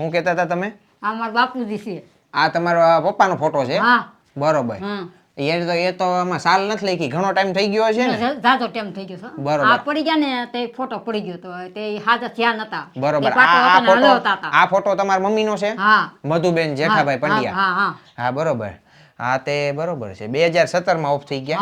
શું કહેતા હતા તમે? આ મારા બાપુજી છે. આ તમારો પપ્પાનો ફોટો છે? હા. બરોબર. એ તો એ તો આમાં સાલ નથી લખી ઘણો ટાઈમ થઈ ગયો છે ને? ઝાઝો ટાઈમ થઈ ગયો છે. બરોબર. આ પડી ગયા ને તે ફોટો પડી ગયો તો તે હાજર થયા નતા. બરોબર. આ ફોટો. આ ફોટો તમારા મમ્મીનો છે? હા. મધુબેન જેઠાભાઈ પંડ્યા. હા હા. હા બરોબર. હા તે બરોબર છે. બે હજાર સત્તરમાં ઓફ થઈ ગયા?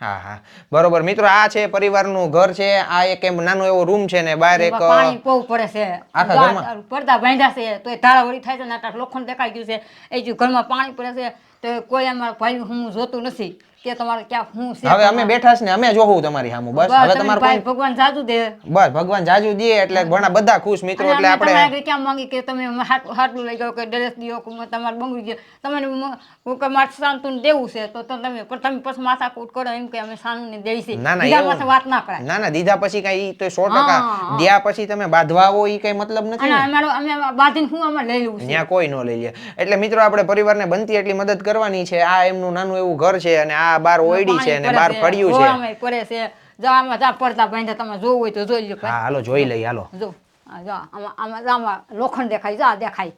હા હા. બરોબર. મિત્રો આ છે પરિવારનું ઘર છે. આ એક એમ નાનો એવો રૂમ છે ને બહાર એક પાણી પડે છે. આખા ઘરમાં? પડદા બાંધ્યા છે. તો ધારાવળી થાય છે ને આટલા લોખંડ દેખાઈ ગયું છે. એ જો ઘરમાં પાણી પડે છે. તો કોઈ અમારા ભાઈ હું જોતું નથી. કે તમારે ક્યાં હું છે હવે અમે બેઠા છે ને અમે જોવું તમારી સામે બસ. હવે તમે તમારે ભાઈ કોઈ ભગવાન જાજુ દે. બસ ભગવાન જાજુ દે એટલે ઘણા બધા ખુશ મિત્રો એટલે તમારે આપણે ક્યાં માંગી કે તમે હાટલું લઈ ગયો કે ડ્રેસ દિયો કે તમારે બંગડી ગયો તમને મ- હું કે મારે સાંતુને દેવું છે તો તમે પણ તમે પછી માથાકૂટ કરો એમ કે અમે સાનુને દેવી છે ના ના વાત ના કરાય. ના ના દીધા પછી કઈ તો સો ટકા હા. દ્યા પછી તમે બાંધવા આવો એ કઈ મતલબ નથી અને અમારો અમે બાંધીને હું અમે લઈ લઉં ત્યાં કોઈ ન લઈ લે. એટલે મિત્રો આપણે પરિવારને બનતી એટલી મદદ કરવાની છે આ એમનું નાનું એવું ઘર છે અને આ બાર ઓયડી છે અને બાર પડ્યું છે. કરે છે. જવામાં જા પડતા ભાઈ તમે જોવું હોય તો જોઈ લો હા હાલો જોઈ લઈ હાલો. જો જો આમાં આમાં આમાં લોખંડ દેખાય જા દેખાય.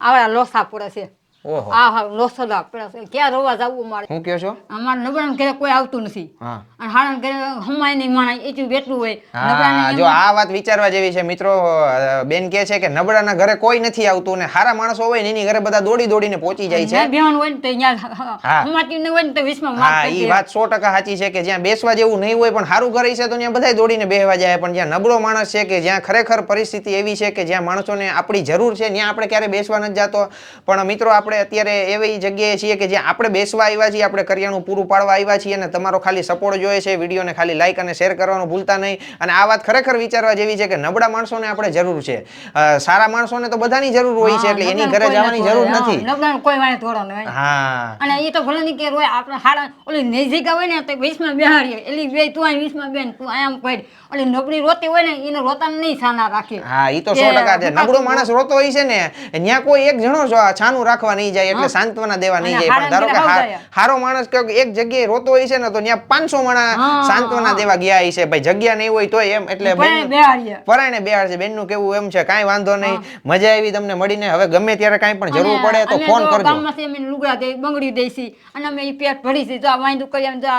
આવડા લોસા પડે છે. ઓહો. આ હા લોસા ક્યાં રોવા જવું મારે શું કહો છો? અમારા નબળાને ઘરે કોઈ આવતું નથી. અને હાડાને ઘરે હમાય નહીં માણાય એટલું બેઠું હોય જો આ વાત વિચારવા જેવી છે મિત્રો બેન કહે છે કે નબળાના ઘરે કોઈ નથી આવતું ને સારા માણસો હોય ને એની ઘરે બધા દોડી દોડીને પહોંચી જાય છે. ત્યાં હોય ને તો હમાતી નહીં હોય ને તો વીસમાં હા કરી વાત સો ટકા સાચી છે કે જ્યાં બેસવા જેવું નહીં હોય પણ સારું ઘરે છે તો ત્યાં બધા દોડીને બેહવા જાય. પણ જ્યાં નબળો માણસ છે કે જ્યાં ખરેખર પરિસ્થિતિ એવી છે કે જ્યાં માણસોને આપણી જરૂર છે ત્યાં આપણે ક્યારે બેસવા નથી જતો. પણ મિત્રો આપણે અત્યારે એવી જગ્યાએ છીએ કે જ્યાં આપણે બેસવા આવ્યા છીએ આપણે કરિયાણું પૂરું પાડવા આવ્યા છીએ અને તમારો ખાલી સપોર્ટ જોઈએ છે વિડીયોને ખાલી લાઇક અને શેર કરવાનું ભૂલતા નહીં. અને આ વાત ખરેખર વિચારવા જેવી છે કે નબળા માણસોને આપણે જરૂર છે. સારા માણસોને તો બધાની જરૂર હોય છે એટલે એની ઘરે જવાની જરૂર નથી. નબળાને કોઈ તોડવાનું હોય. હા. અને એ તો ભલે નહીં કે રોય આપણે હાડા ઓલી નૈજિકા હોય ને તો વીસમાં બેહાડીએ એટલે બે તું અહીં વીસમાં બેન તું આમ પડ. ઓલી નબળી રોતી હોય ને એને રોતા નહીં સાના રાખે. હા એ તો સો કે ટકા છે. નબળો માણસ રોતો હોય છે ને ત્યાં કોઈ એક જણો છાનું રાખવા નહીં જાય એટલે સાંત્વના દેવા નહીં જાય. પણ ધારો કે હાર- માણસ કે એક જગ્યાએ રોતો હોય છે ને તો ત્યાં પાંચસો માણા સાંત્વના દેવા ગયા હશે. ભાઈ જગ્યા નહીં હોય તોય એમ એટલે પરાયણે બેહાડ છે બેનનું કેવું એમ છે કાંઈ વાંધો નહીં. મજા આવી તમને મળીને. હવે ગમે ત્યારે કાંઈ પણ જરૂર પડે તો ફોન કરજો. ગામમાંથી અમે લુગડા દે બંગડી દઈશી અને અમે પેટ ભરીશી. જો આ વાંદું કરી એમ જો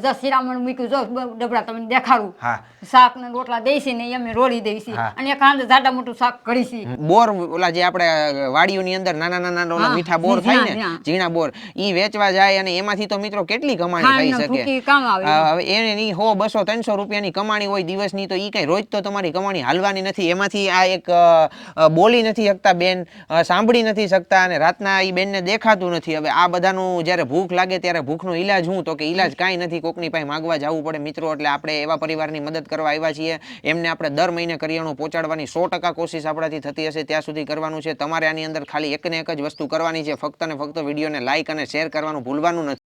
જો શિરામણ મૂક્યું જો ડબડા તમને દેખાડું. હા. શાક ને રોટલા દઈશી ને અમે રોળી દઈશી અને હાંજે જાડા મોટું શાક કરીશી બોર ઓલા જે આપણે વાડીઓની અંદર નાના નાના ઓલા મીઠા બોર થાય ને ઝીણા. બોર ઈ વેચવા જાય અને એમાંથી તો મિત્રો કેટલી કમાણી થઈ શકે? હવે એને હો બસો ત્રણસો રૂપિયાની કમાણી હોય દિવસની તો ઈ કઈ રોજ તો તમારી કમાણી હાલવાની નથી. એમાંથી આ એક બોલી નથી શકતા બેન સાંભળી નથી શકતા અને રાતના ઈ બેનને દેખાતું નથી. હવે આ બધાનું જ્યારે ભૂખ લાગે ત્યારે ભૂખનો ઈલાજ હું તો કે ઈલાજ કાંઈ નથી કોકની પાસે માગવા જવું પડે મિત્રો, એટલે આપણે એવા પરિવારની મદદ કરવા આવ્યા છીએ. એમને આપણે દર મહિને કરિયાણું પહોંચાડવાની સો ટકા કોશિશ આપણાથી થતી હશે. ત્યાં સુધી કરવાનું છે. તમારે આની અંદર ખાલી એકને એક જ વસ્તુ કરવાની છે. ફક્ત ને ફક્ત વિડીયોને લાઇક અને શેર કરવાનું ભૂલવાનું નથી.